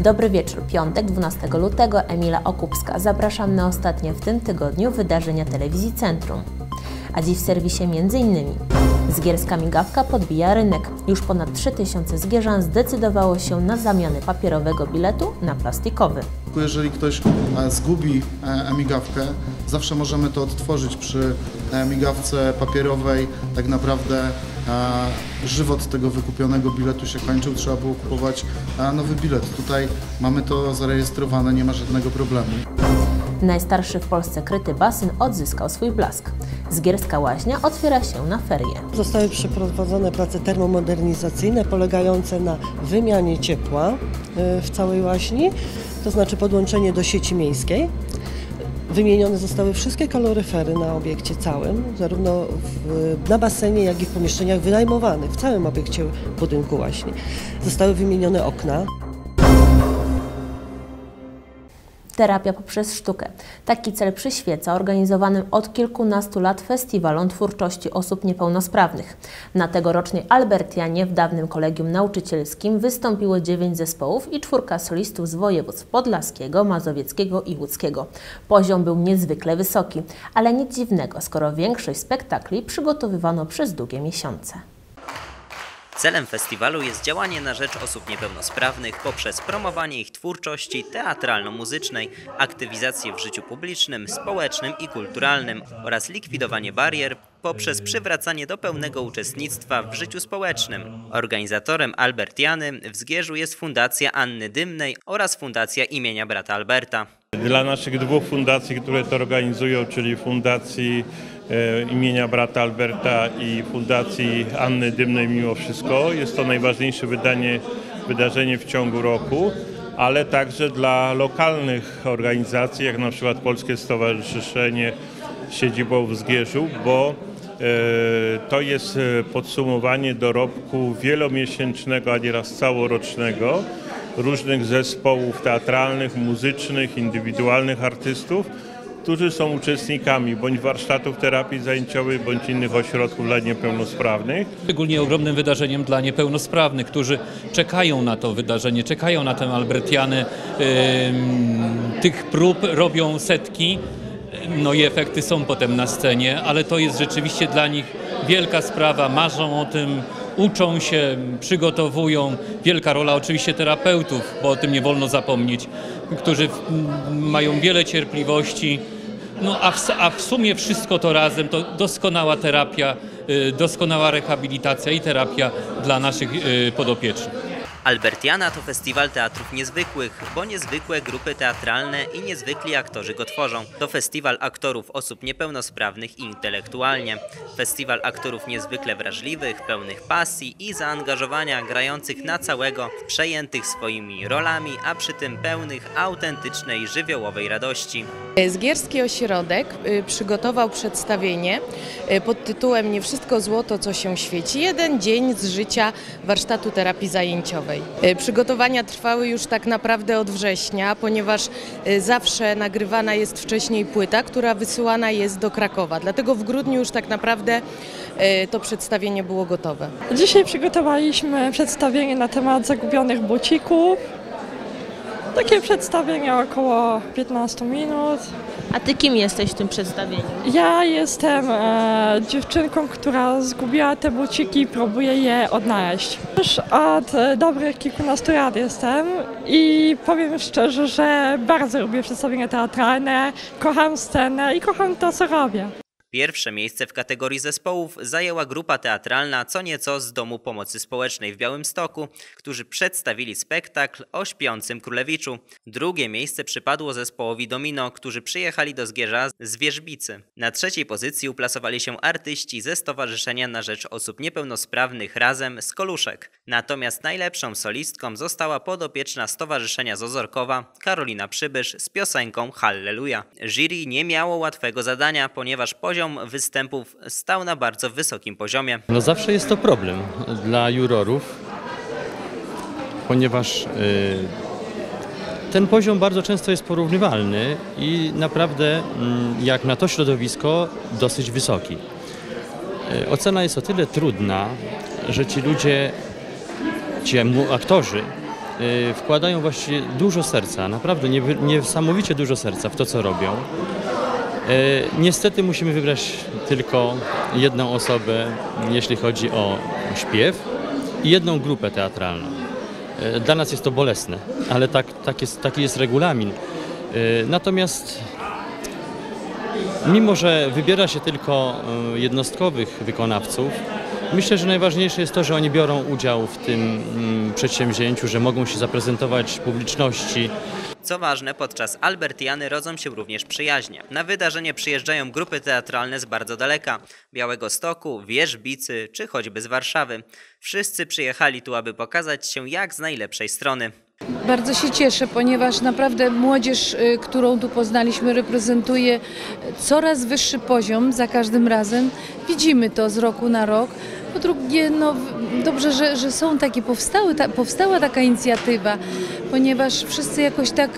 Dobry wieczór, piątek 12 lutego, Emila Okupska. Zapraszam na ostatnie w tym tygodniu wydarzenia telewizji Centrum. A dziś w serwisie m.in. Zgierska migawka podbija rynek. Już ponad 3000 zgierzan zdecydowało się na zamianę papierowego biletu na plastikowy. Jeżeli ktoś e, zgubi e, migawkę, zawsze możemy to odtworzyć przy e, migawce papierowej. Tak naprawdę żywot tego wykupionego biletu się kończył, trzeba było kupować e, nowy bilet. Tutaj mamy to zarejestrowane, nie ma żadnego problemu. Najstarszy w Polsce kryty basen odzyskał swój blask. Zgierska łaźnia otwiera się na ferie. Zostały przeprowadzone prace termomodernizacyjne polegające na wymianie ciepła y, w całej łaźni, to znaczy podłączenie do sieci miejskiej. Wymienione zostały wszystkie kaloryfery na obiekcie całym, zarówno w, na basenie, jak i w pomieszczeniach wynajmowanych w całym obiekcie budynku łaźni. Zostały wymienione okna. Terapia poprzez sztukę. Taki cel przyświeca organizowanym od kilkunastu lat festiwalom twórczości osób niepełnosprawnych. Na tegorocznej Albertianie w dawnym kolegium nauczycielskim wystąpiło dziewięć zespołów i czwórka solistów z województw podlaskiego, mazowieckiego i łódzkiego. Poziom był niezwykle wysoki, ale nic dziwnego, skoro większość spektakli przygotowywano przez długie miesiące. Celem festiwalu jest działanie na rzecz osób niepełnosprawnych poprzez promowanie ich twórczości teatralno-muzycznej, aktywizację w życiu publicznym, społecznym i kulturalnym oraz likwidowanie barier poprzez przywracanie do pełnego uczestnictwa w życiu społecznym. Organizatorem Albertiany w Zgierzu jest Fundacja Anny Dymnej oraz Fundacja imienia brata Alberta. Dla naszych dwóch fundacji, które to organizują, czyli Fundacji imienia brata Alberta i Fundacji Anny Dymnej mimo wszystko, jest to najważniejsze wydanie, wydarzenie w ciągu roku, ale także dla lokalnych organizacji, jak na przykład Polskie Stowarzyszenie siedzibą w Zgierzu, bo e, to jest e, podsumowanie dorobku wielomiesięcznego, a nieraz całorocznego różnych zespołów teatralnych, muzycznych, indywidualnych artystów, którzy są uczestnikami bądź warsztatów terapii zajęciowej, bądź innych ośrodków dla niepełnosprawnych. Szczególnie ogromnym wydarzeniem dla niepełnosprawnych, którzy czekają na to wydarzenie, czekają na tę Albertianę. Tych prób robią setki, no i efekty są potem na scenie, ale to jest rzeczywiście dla nich wielka sprawa, marzą o tym, uczą się, przygotowują. Wielka rola oczywiście terapeutów, bo o tym nie wolno zapomnieć, którzy mają wiele cierpliwości. No a w, a w sumie wszystko to razem to doskonała terapia, y, doskonała rehabilitacja i terapia dla naszych y, podopiecznych. Albertiana to festiwal teatrów niezwykłych, bo niezwykłe grupy teatralne i niezwykli aktorzy go tworzą. To festiwal aktorów osób niepełnosprawnych intelektualnie. Festiwal aktorów niezwykle wrażliwych, pełnych pasji i zaangażowania, grających na całego, przejętych swoimi rolami, a przy tym pełnych autentycznej, żywiołowej radości. Zgierski Ośrodek y, przygotował przedstawienie y, pod tytułem Nie wszystko złoto, co się świeci. Jeden dzień z życia warsztatu terapii zajęciowej. Y, Przygotowania trwały już tak naprawdę od września, ponieważ y, zawsze nagrywana jest wcześniej płyta, która wysyłana jest do Krakowa. Dlatego w grudniu już tak naprawdę y, to przedstawienie było gotowe. Dzisiaj przygotowaliśmy przedstawienie na temat zagubionych bucików. Takie przedstawienie około 15 minut. A ty kim jesteś w tym przedstawieniu? Ja jestem e, dziewczynką, która zgubiła te buciki i próbuje je odnaleźć. Już od e, dobrych kilkunastu lat jestem i powiem szczerze, że bardzo lubię przedstawienia teatralne, kocham scenę i kocham to, co robię. Pierwsze miejsce w kategorii zespołów zajęła grupa teatralna Co Nieco z Domu Pomocy Społecznej w Białymstoku, którzy przedstawili spektakl o śpiącym królewiczu. Drugie miejsce przypadło zespołowi Domino, którzy przyjechali do Zgierza z Wierzbicy. Na trzeciej pozycji uplasowali się artyści ze Stowarzyszenia na Rzecz Osób Niepełnosprawnych Razem z Koluszek. Natomiast najlepszą solistką została podopieczna Stowarzyszenia z Ozorkowa Karolina Przybysz z piosenką Halleluja. Jury nie miało łatwego zadania, ponieważ poziom występów stał na bardzo wysokim poziomie. No zawsze jest to problem dla jurorów, ponieważ y, ten poziom bardzo często jest porównywalny i naprawdę mm, jak na to środowisko dosyć wysoki. Y, Ocena jest o tyle trudna, że ci ludzie, ci aktorzy y, wkładają właściwie dużo serca, naprawdę niesamowicie dużo serca w to, co robią. Y, Niestety musimy wybrać tylko jedną osobę, jeśli chodzi o śpiew i jedną grupę teatralną. Y, Dla nas jest to bolesne, ale tak, tak jest, taki jest regulamin. Y, Natomiast mimo, że wybiera się tylko jednostkowych wykonawców, myślę, że najważniejsze jest to, że oni biorą udział w tym mm, przedsięwzięciu, że mogą się zaprezentować publiczności, Co ważne, podczas Albertiany rodzą się również przyjaźnie. Na wydarzenie przyjeżdżają grupy teatralne z bardzo daleka. Białego Stoku, Wierzbicy czy choćby z Warszawy. Wszyscy przyjechali tu, aby pokazać się jak z najlepszej strony. Bardzo się cieszę, ponieważ naprawdę młodzież, y, którą tu poznaliśmy, reprezentuje coraz wyższy poziom za każdym razem. Widzimy to z roku na rok. Po drugie, no, dobrze, że, że są takie, powstały, ta, powstała taka inicjatywa, ponieważ wszyscy jakoś tak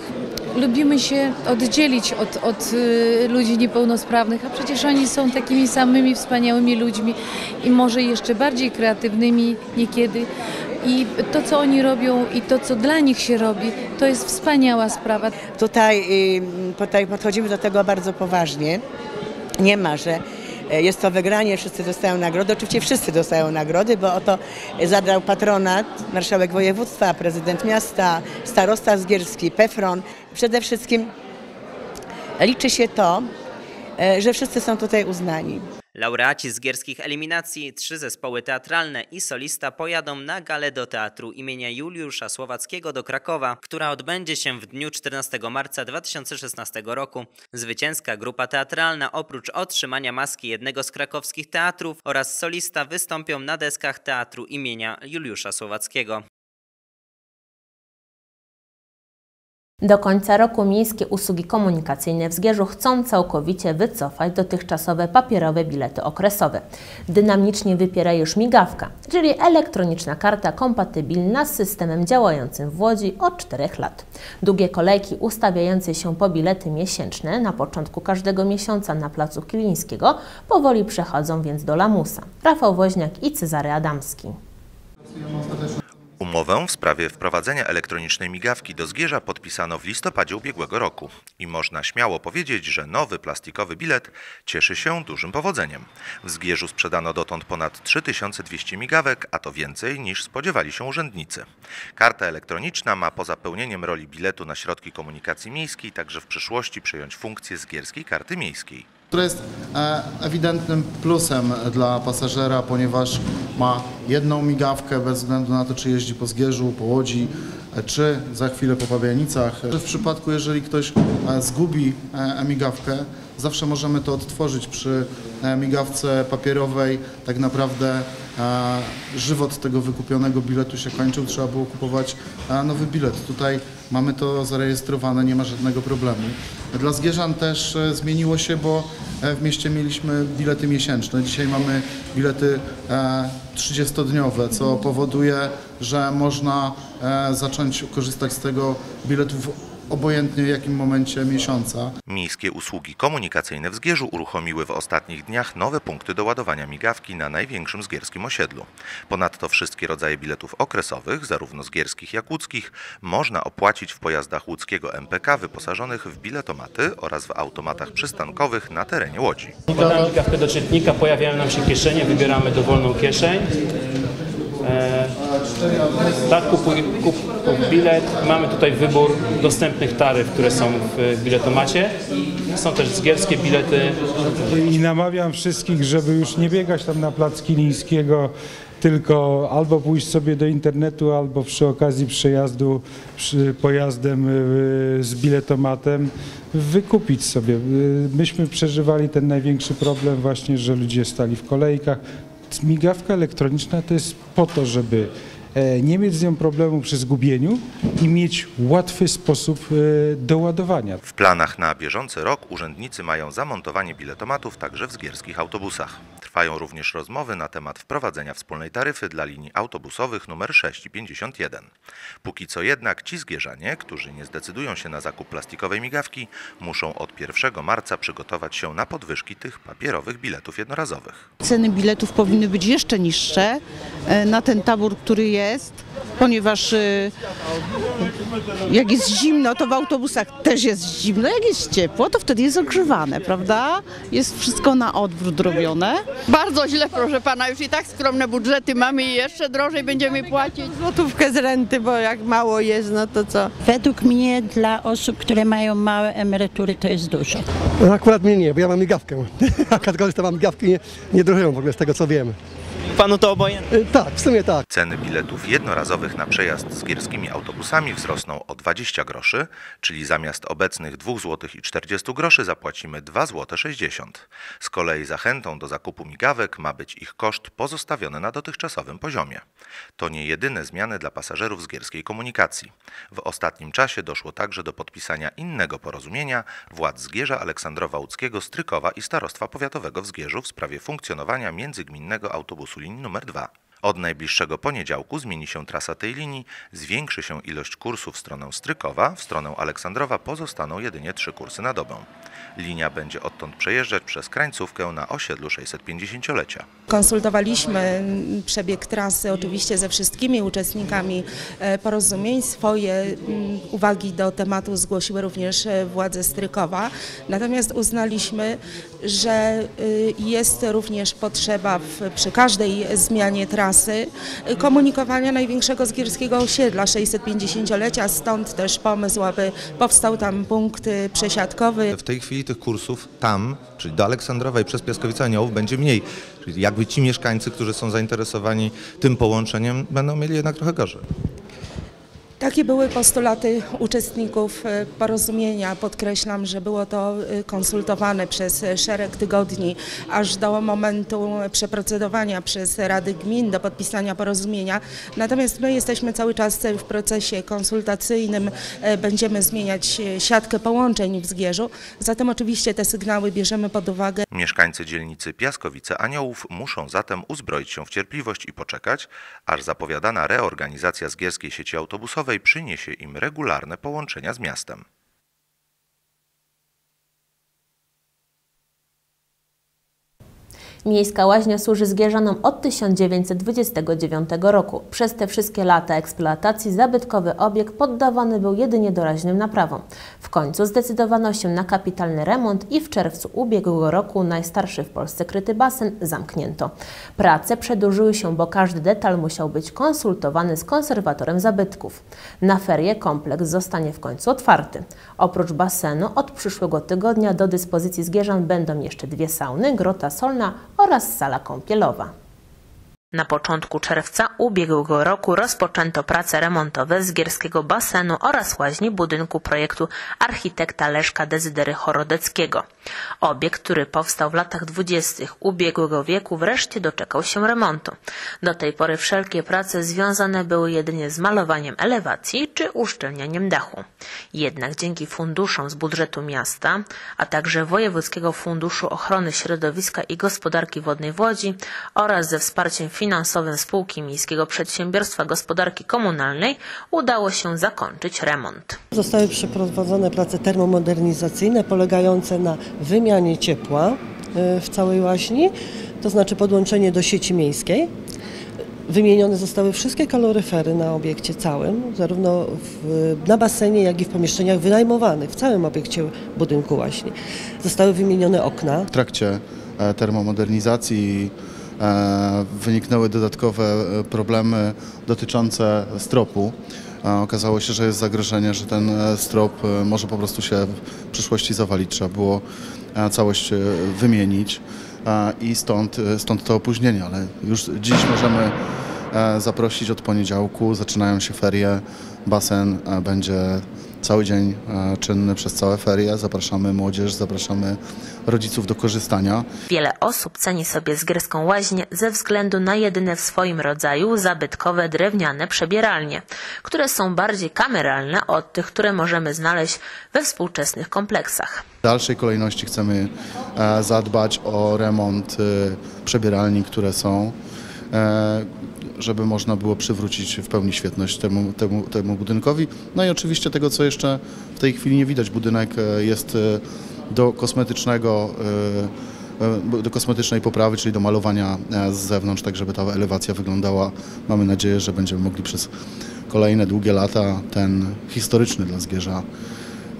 lubimy się oddzielić od, od y, ludzi niepełnosprawnych, a przecież oni są takimi samymi wspaniałymi ludźmi i może jeszcze bardziej kreatywnymi niekiedy. I to, co oni robią i to, co dla nich się robi, to jest wspaniała sprawa. Tutaj, tutaj podchodzimy do tego bardzo poważnie. Nie ma, że e, jest to wygranie, wszyscy dostają nagrody. Oczywiście wszyscy dostają nagrody, bo oto zadał patronat marszałek województwa, prezydent miasta, starosta zgierski, PEFRON. Przede wszystkim liczy się to, e, że wszyscy są tutaj uznani. Laureaci z gierskich eliminacji, trzy zespoły teatralne i solista pojadą na galę do teatru imienia Juliusza Słowackiego do Krakowa, która odbędzie się w dniu 14 marca 2016 roku. Zwycięska grupa teatralna oprócz otrzymania maski jednego z krakowskich teatrów oraz solista wystąpią na deskach teatru imienia Juliusza Słowackiego. Do końca roku miejskie usługi komunikacyjne w Zgierzu chcą całkowicie wycofać dotychczasowe papierowe bilety okresowe. Dynamicznie wypiera już migawka, czyli elektroniczna karta kompatybilna z systemem działającym w Łodzi od 4 lat. Długie kolejki ustawiające się po bilety miesięczne na początku każdego miesiąca na placu Kilińskiego powoli przechodzą więc do lamusa. Rafał Woźniak i Cezary Adamski. Umowę w sprawie wprowadzenia elektronicznej migawki do Zgierza podpisano w listopadzie ubiegłego roku i można śmiało powiedzieć, że nowy plastikowy bilet cieszy się dużym powodzeniem. W Zgierzu sprzedano dotąd ponad 3200 migawek, a to więcej niż spodziewali się urzędnicy. Karta elektroniczna ma poza pełnieniem roli biletu na środki komunikacji miejskiej także w przyszłości przejąć funkcję zgierskiej karty miejskiej. Która jest e, ewidentnym plusem dla pasażera, ponieważ ma jedną migawkę bez względu na to, czy jeździ po Zgierzu, po Łodzi, czy za chwilę po Pabianicach. W przypadku, jeżeli ktoś e, zgubi e, migawkę, zawsze możemy to odtworzyć przy migawce papierowej. Tak naprawdę e, żywot tego wykupionego biletu się kończył, trzeba było kupować nowy bilet. Tutaj mamy to zarejestrowane, nie ma żadnego problemu. Dla Zgierzan też zmieniło się, bo w mieście mieliśmy bilety miesięczne. Dzisiaj mamy bilety e, 30-dniowe, co powoduje, że można zacząć korzystać z tego biletu w obojętnie jakim momencie miesiąca. Miejskie usługi komunikacyjne w Zgierzu uruchomiły w ostatnich dniach nowe punkty do ładowania migawki na największym zgierskim osiedlu. Ponadto wszystkie rodzaje biletów okresowych, zarówno zgierskich jak łódzkich, można opłacić w pojazdach łódzkiego MPK wyposażonych w biletomaty oraz w automatach przystankowych na terenie Łodzi. Podamy migawkę do czytnika, pojawiają nam się kieszenie, wybieramy dowolną kieszeń. E, tak, kupuj, kup, kup bilet. Mamy tutaj wybór dostępnych taryf, które są w biletomacie. Są też zgierskie bilety. I namawiam wszystkich, żeby już nie biegać tam na plac Kilińskiego, tylko albo pójść sobie do internetu, albo przy okazji przejazdu przy pojazdem y, z biletomatem wykupić sobie. Y, Myśmy przeżywali ten największy problem właśnie, że ludzie stali w kolejkach. Migawka elektroniczna to jest po to, żeby nie mieć z nią problemu przy zgubieniu i mieć łatwy sposób e, doładowania. W planach na bieżący rok urzędnicy mają zamontowanie biletomatów także w zgierskich autobusach. Trwają również rozmowy na temat wprowadzenia wspólnej taryfy dla linii autobusowych nr 6 i 51. Póki co jednak ci zgierzanie, którzy nie zdecydują się na zakup plastikowej migawki, muszą od 1 marca przygotować się na podwyżki tych papierowych biletów jednorazowych. Ceny biletów powinny być jeszcze niższe e, na ten tabor, który jest. Ponieważ y, jak jest zimno, to w autobusach też jest zimno. Jak jest ciepło, to wtedy jest ogrzewane, prawda? Jest wszystko na odwrót robione. Bardzo źle, proszę pana, już i tak skromne budżety mamy i jeszcze drożej będziemy płacić. Złotówkę z renty, bo jak mało jest, no to co? Według mnie dla osób, które mają małe emerytury to jest dużo. No akurat mnie nie, bo ja mam migawkę. A kategorysta mam migawki, nie, nie drożeją w ogóle z tego co wiem. Panu to obojętne? Tak, w sumie tak. Ceny biletów jednorazowych na przejazd z gierskimi autobusami wzrosną o 20 groszy, czyli zamiast obecnych 2 zł i 40 groszy zapłacimy 2 zł 60. Z kolei zachętą do zakupu migawek ma być ich koszt pozostawiony na dotychczasowym poziomie. To nie jedyne zmiany dla pasażerów z gierskiej komunikacji. W ostatnim czasie doszło także do podpisania innego porozumienia władz Zgierza Aleksandrowa Łódzkiego, Strykowa i Starostwa Powiatowego w Zgierzu w sprawie funkcjonowania międzygminnego autobusu linii nr 2. Od najbliższego poniedziałku zmieni się trasa tej linii, zwiększy się ilość kursów w stronę Strykowa, w stronę Aleksandrowa pozostaną jedynie trzy kursy na dobę. Linia będzie odtąd przejeżdżać przez krańcówkę na osiedlu 650-lecia. Konsultowaliśmy przebieg trasy oczywiście ze wszystkimi uczestnikami e, porozumień. Swoje mm, uwagi do tematu zgłosiły również e, władze Strykowa. Natomiast uznaliśmy, że y, jest również potrzeba w, przy każdej zmianie trasy y, komunikowania największego zgierskiego osiedla 650-lecia. Stąd też pomysł, aby powstał tam punkt y, przesiadkowy. W tej chwili tych kursów tam, czyli do Aleksandrowa i przez Piaskowice Aniołów będzie mniej. Czyli jakby ci mieszkańcy, którzy są zainteresowani tym połączeniem, będą mieli jednak trochę gorzej. Takie były postulaty uczestników e, porozumienia. Podkreślam, że było to e, konsultowane przez szereg tygodni, aż do momentu przeprocedowania przez Rady Gmin do podpisania porozumienia. Natomiast my jesteśmy cały czas w procesie konsultacyjnym, e, będziemy zmieniać siatkę połączeń w Zgierzu. Zatem oczywiście te sygnały bierzemy pod uwagę. Mieszkańcy dzielnicy Piaskowice Aniołów muszą zatem uzbroić się w cierpliwość i poczekać, aż zapowiadana reorganizacja zgierskiej sieci autobusowej przyniesie im regularne połączenia z miastem. Miejska łaźnia służy Zgierzanom od 1929 roku. Przez te wszystkie lata eksploatacji zabytkowy obiekt poddawany był jedynie doraźnym naprawom. W końcu zdecydowano się na kapitalny remont i w czerwcu ubiegłego roku najstarszy w Polsce kryty basen zamknięto. Prace przedłużyły się, bo każdy detal musiał być konsultowany z konserwatorem zabytków. Na ferie kompleks zostanie w końcu otwarty. Oprócz basenu od przyszłego tygodnia do dyspozycji Zgierzan będą jeszcze dwie sauny, grota solna oraz sala kąpielowa. Na początku czerwca ubiegłego roku rozpoczęto prace remontowe Zgierskiego basenu oraz łaźni budynku projektu architekta Leszka Dezydery Chorodeckiego. Obiekt, który powstał w latach dwudziestych ubiegłego wieku wreszcie doczekał się remontu. Do tej pory wszelkie prace związane były jedynie z malowaniem elewacji czy uszczelnianiem dachu. Jednak dzięki funduszom z budżetu miasta, a także Wojewódzkiego Funduszu Ochrony Środowiska i Gospodarki Wodnej w Łodzi oraz ze wsparciem finansowym spółki Miejskiego Przedsiębiorstwa Gospodarki Komunalnej udało się zakończyć remont. Zostały przeprowadzone prace termomodernizacyjne polegające na wymianie ciepła y, w całej łaźni, to znaczy podłączenie do sieci miejskiej. Wymienione zostały wszystkie kaloryfery na obiekcie całym, zarówno w, na basenie, jak i w pomieszczeniach wynajmowanych, w całym obiekcie budynku łaźni. Zostały wymienione okna. W trakcie e, termomodernizacji e, wyniknęły dodatkowe e, problemy dotyczące stropu. Okazało się, że jest zagrożenie, że ten strop może po prostu się w przyszłości zawalić. Trzeba było całość wymienić. I stąd, stąd to opóźnienie, ale już dziś możemy zaprosić od poniedziałku, zaczynają się ferie, basen będzie cały dzień czynny przez całe ferie. Zapraszamy młodzież, zapraszamy rodziców do korzystania. Wiele osób ceni sobie zgierską łaźnię ze względu na jedyne w swoim rodzaju zabytkowe drewniane przebieralnie, które są bardziej kameralne od tych, które możemy znaleźć we współczesnych kompleksach. W dalszej kolejności chcemy zadbać o remont przebieralni, które są żeby można było przywrócić w pełni świetność temu, temu, temu budynkowi. No i oczywiście tego, co jeszcze w tej chwili nie widać. Budynek jest do kosmetycznego e, do kosmetycznej poprawy, czyli do malowania e, z zewnątrz, tak żeby ta elewacja wyglądała. Mamy nadzieję, że będziemy mogli przez kolejne długie lata ten historyczny dla Zgierza,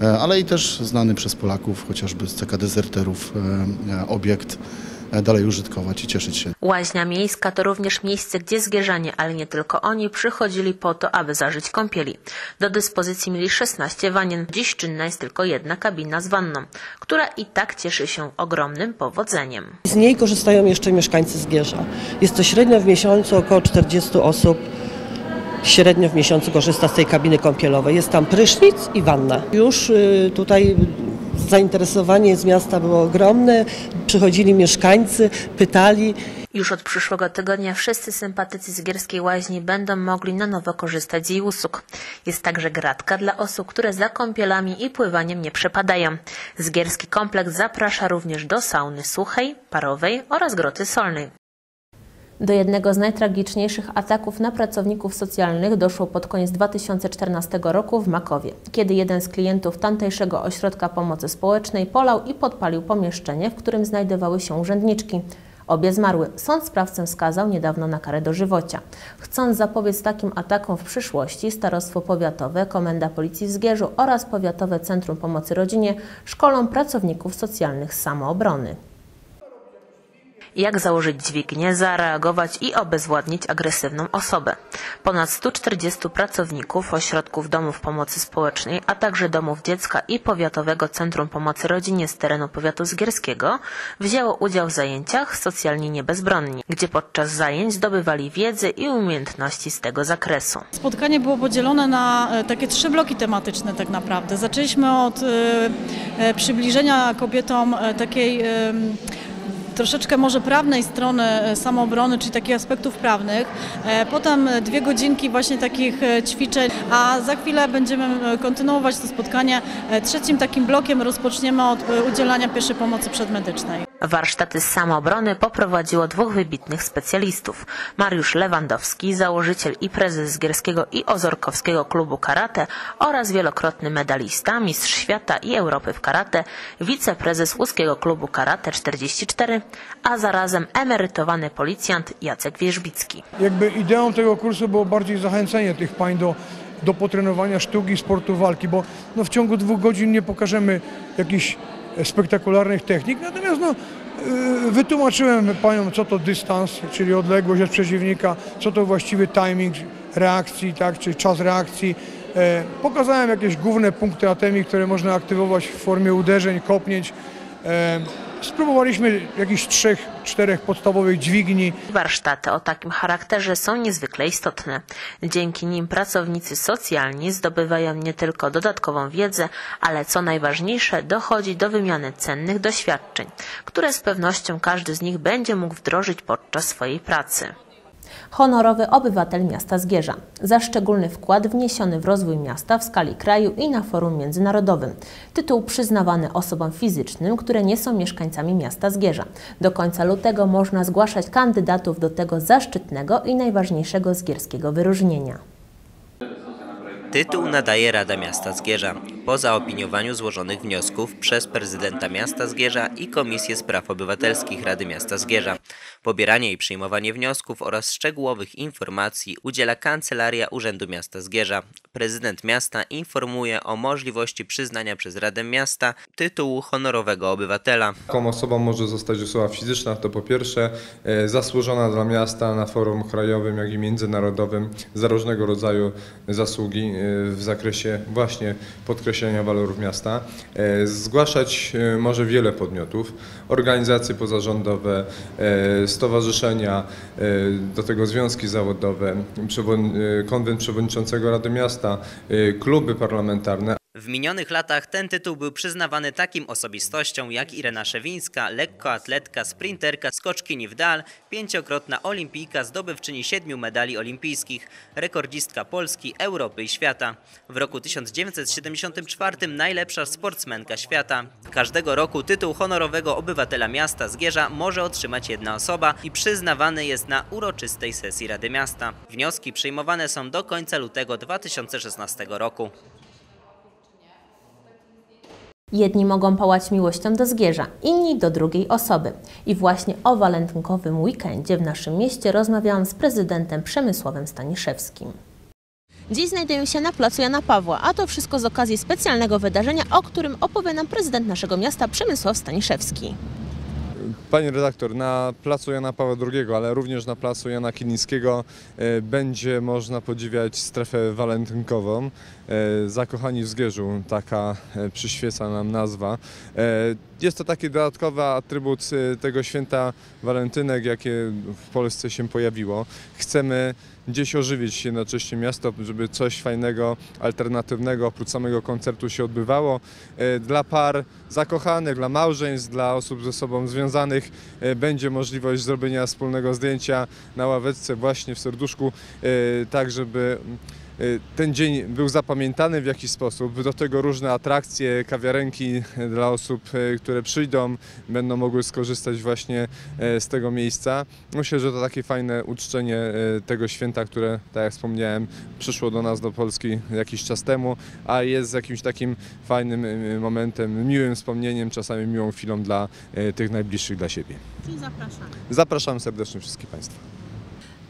e, ale i też znany przez Polaków, chociażby z CK Dezerterów, e, e, obiekt e, dalej użytkować i cieszyć się. Łaźnia miejska to również miejsce, gdzie zgierzanie, ale nie tylko oni, przychodzili po to, aby zażyć kąpieli. Do dyspozycji mieli 16 wanien. Dziś czynna jest tylko jedna kabina z wanną, która i tak cieszy się ogromnym powodzeniem. Z niej korzystają jeszcze mieszkańcy Zgierza. Jest to średnio w miesiącu około 40 osób. Średnio w miesiącu korzysta z tej kabiny kąpielowej. Jest tam prysznic i wanna. Już y, tutaj zainteresowanie z miasta było ogromne. Przychodzili mieszkańcy, pytali. Już od przyszłego tygodnia wszyscy sympatycy z Gierskiej Łaźni będą mogli na nowo korzystać z jej usług. Jest także gratka dla osób, które za kąpielami i pływaniem nie przepadają. Zgierski kompleks zaprasza również do sauny suchej, parowej oraz groty solnej. Do jednego z najtragiczniejszych ataków na pracowników socjalnych doszło pod koniec 2014 roku w Makowie, kiedy jeden z klientów tamtejszego ośrodka pomocy społecznej polał i podpalił pomieszczenie, w którym znajdowały się urzędniczki. Obie zmarły. Sąd sprawcę skazał niedawno na karę dożywocia. Chcąc zapobiec takim atakom w przyszłości, Starostwo Powiatowe, Komenda Policji w Zgierzu oraz Powiatowe Centrum Pomocy Rodzinie szkolą pracowników socjalnych z samoobrony jak założyć dźwignię, zareagować i obezwładnić agresywną osobę. Ponad 140 pracowników ośrodków domów pomocy społecznej, a także domów dziecka i Powiatowego Centrum Pomocy Rodzinie z terenu powiatu zgierskiego wzięło udział w zajęciach socjalnie niebezbronni, gdzie podczas zajęć zdobywali wiedzę i umiejętności z tego zakresu. Spotkanie było podzielone na e, takie trzy bloki tematyczne tak naprawdę. Zaczęliśmy od e, e, przybliżenia kobietom takiej troszeczkę może prawnej strony e, samoobrony, czyli takich aspektów prawnych. E, potem dwie godzinki właśnie takich e, ćwiczeń, a za chwilę będziemy kontynuować to spotkanie. Trzecim takim blokiem rozpoczniemy od udzielania pierwszej pomocy przedmedycznej. Warsztaty z samoobrony poprowadziło dwóch wybitnych specjalistów. Mariusz Lewandowski, założyciel i prezes Gierskiego i Ozorkowskiego Klubu Karate oraz wielokrotny medalista, mistrz świata i Europy w karate, wiceprezes Łuskiego Klubu Karate 44, a zarazem emerytowany policjant Jacek Wierzbicki. Jakby ideą tego kursu było bardziej zachęcenie tych pań do do potrenowania sztuki, sportu walki, bo no, w ciągu dwóch godzin nie pokażemy jakichś spektakularnych technik, natomiast no, y, wytłumaczyłem paniom, co to dystans, czyli odległość od przeciwnika, co to właściwy timing reakcji, tak, czyli czas reakcji. E, pokazałem jakieś główne punkty atemii, które można aktywować w formie uderzeń, kopnięć. E, Spróbowaliśmy jakichś trzech, czterech podstawowych dźwigni. Warsztaty o takim charakterze są niezwykle istotne. Dzięki nim pracownicy socjalni zdobywają nie tylko dodatkową wiedzę, ale co najważniejsze, dochodzi do wymiany cennych doświadczeń, które z pewnością każdy z nich będzie mógł wdrożyć podczas swojej pracy honorowy obywatel miasta Zgierza, za szczególny wkład wniesiony w rozwój miasta w skali kraju i na forum międzynarodowym. Tytuł przyznawany osobom fizycznym, które nie są mieszkańcami miasta Zgierza. Do końca lutego można zgłaszać kandydatów do tego zaszczytnego i najważniejszego zgierskiego wyróżnienia. Tytuł nadaje Rada Miasta Zgierza po zaopiniowaniu złożonych wniosków przez prezydenta miasta Zgierza i Komisję Spraw Obywatelskich Rady Miasta Zgierza. Pobieranie i przyjmowanie wniosków oraz szczegółowych informacji udziela Kancelaria Urzędu Miasta Zgierza. Prezydent miasta informuje o możliwości przyznania przez Radę Miasta tytułu honorowego obywatela. Taką osobą może zostać osoba fizyczna, to po pierwsze e, zasłużona dla miasta na forum krajowym, jak i międzynarodowym za różnego rodzaju zasługi e, w zakresie właśnie podkreślenia walorów miasta. E, zgłaszać może wiele podmiotów, organizacje pozarządowe, stowarzyszenia, do tego związki zawodowe, konwent przewodniczącego Rady Miasta, kluby parlamentarne. W minionych latach ten tytuł był przyznawany takim osobistościom jak Irena Szewińska, lekkoatletka, sprinterka, skoczkini w dal, pięciokrotna olimpijka, zdobywczyni siedmiu medali olimpijskich, rekordzistka Polski, Europy i świata. W roku 1974 najlepsza sportsmenka świata. Każdego roku tytuł honorowego obywatela miasta Zgierza może otrzymać jedna osoba i przyznawany jest na uroczystej sesji Rady Miasta. Wnioski przyjmowane są do końca lutego 2016 roku. Jedni mogą pałać miłością do Zgierza, inni do drugiej osoby. I właśnie o walentynkowym weekendzie w naszym mieście rozmawiałam z prezydentem Przemysławem Staniszewskim. Dziś znajduję się na placu Jana Pawła, a to wszystko z okazji specjalnego wydarzenia, o którym opowie nam prezydent naszego miasta Przemysław Staniszewski. Pani redaktor, na placu Jana Pawła II, ale również na placu Jana Kilińskiego e, będzie można podziwiać strefę walentynkową. E, Zakochani w Zgierzu, taka e, przyświeca nam nazwa. Jest to taki dodatkowy atrybut e, tego święta walentynek, jakie w Polsce się pojawiło. Chcemy gdzieś ożywić jednocześnie miasto, żeby coś fajnego, alternatywnego oprócz samego koncertu się odbywało. E, Dla par zakochanych, dla małżeństw, dla osób ze sobą związanych e, będzie możliwość zrobienia wspólnego zdjęcia na ławeczce właśnie w serduszku, tak żeby ten dzień był zapamiętany w jakiś sposób. Do tego różne atrakcje, kawiarenki dla osób, e, które przyjdą, będą mogły skorzystać właśnie e, z tego miejsca. Myślę, że to takie fajne uczczenie tego święta, które, tak jak wspomniałem, przyszło do nas do Polski jakiś czas temu, a jest jakimś takim fajnym momentem, miłym wspomnieniem, czasami miłą chwilą dla tych najbliższych dla siebie. Czyli zapraszamy. Zapraszam serdecznie wszystkich Państwa.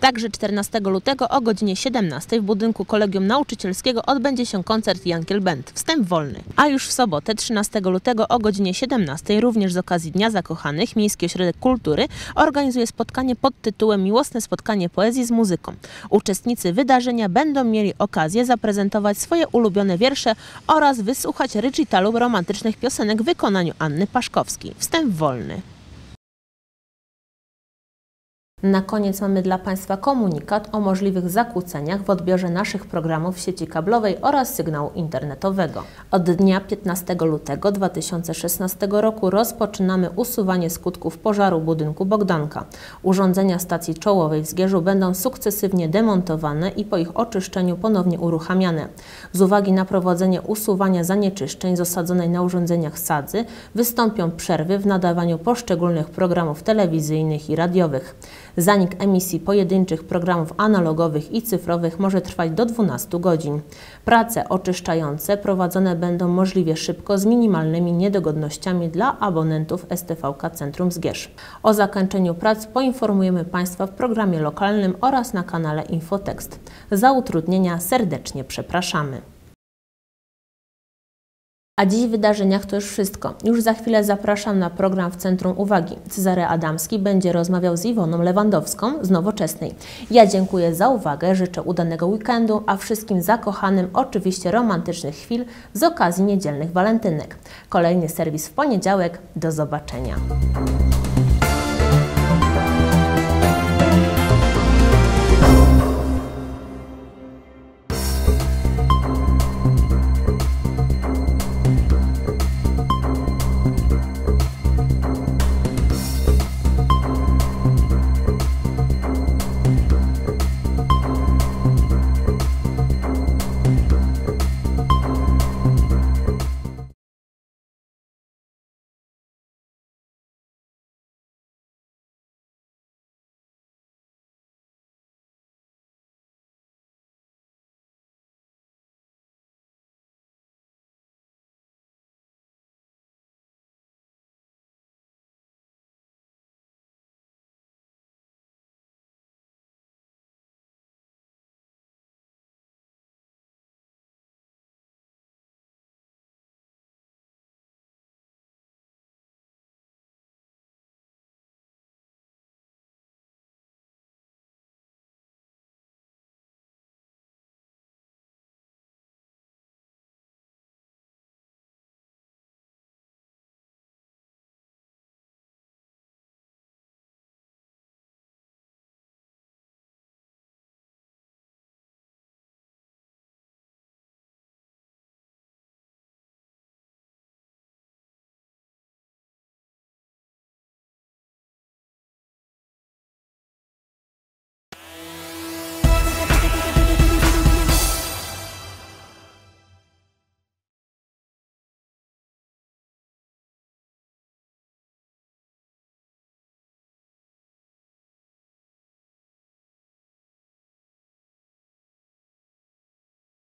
Także 14 lutego o godzinie 17 w budynku Kolegium Nauczycielskiego odbędzie się koncert Jankiel Band, wstęp wolny. A już w sobotę 13 lutego o godzinie 17 również z okazji Dnia Zakochanych Miejski Ośrodek Kultury organizuje spotkanie pod tytułem Miłosne spotkanie poezji z muzyką. Uczestnicy wydarzenia będą mieli okazję zaprezentować swoje ulubione wiersze oraz wysłuchać recitalu romantycznych piosenek w wykonaniu Anny Paszkowskiej. Wstęp wolny. Na koniec mamy dla Państwa komunikat o możliwych zakłóceniach w odbiorze naszych programów w sieci kablowej oraz sygnału internetowego. Od dnia 15 lutego 2016 roku rozpoczynamy usuwanie skutków pożaru budynku Bogdanka. Urządzenia stacji czołowej w Zgierzu będą sukcesywnie demontowane i po ich oczyszczeniu ponownie uruchamiane. Z uwagi na prowadzenie usuwania zanieczyszczeń z osadzonej na urządzeniach sadzy wystąpią przerwy w nadawaniu poszczególnych programów telewizyjnych i radiowych. Zanik emisji pojedynczych programów analogowych i cyfrowych może trwać do 12 godzin. Prace oczyszczające prowadzone będą możliwie szybko z minimalnymi niedogodnościami dla abonentów STVK Centrum Zgierz. O zakończeniu prac poinformujemy Państwa w programie lokalnym oraz na kanale Infotekst. Za utrudnienia serdecznie przepraszamy. A dziś w wydarzeniach to już wszystko. Już za chwilę zapraszam na program w Centrum Uwagi. Cezary Adamski będzie rozmawiał z Iwoną Lewandowską z Nowoczesnej. Ja dziękuję za uwagę, życzę udanego weekendu, a wszystkim zakochanym oczywiście romantycznych chwil z okazji niedzielnych walentynek. Kolejny serwis w poniedziałek. Do zobaczenia.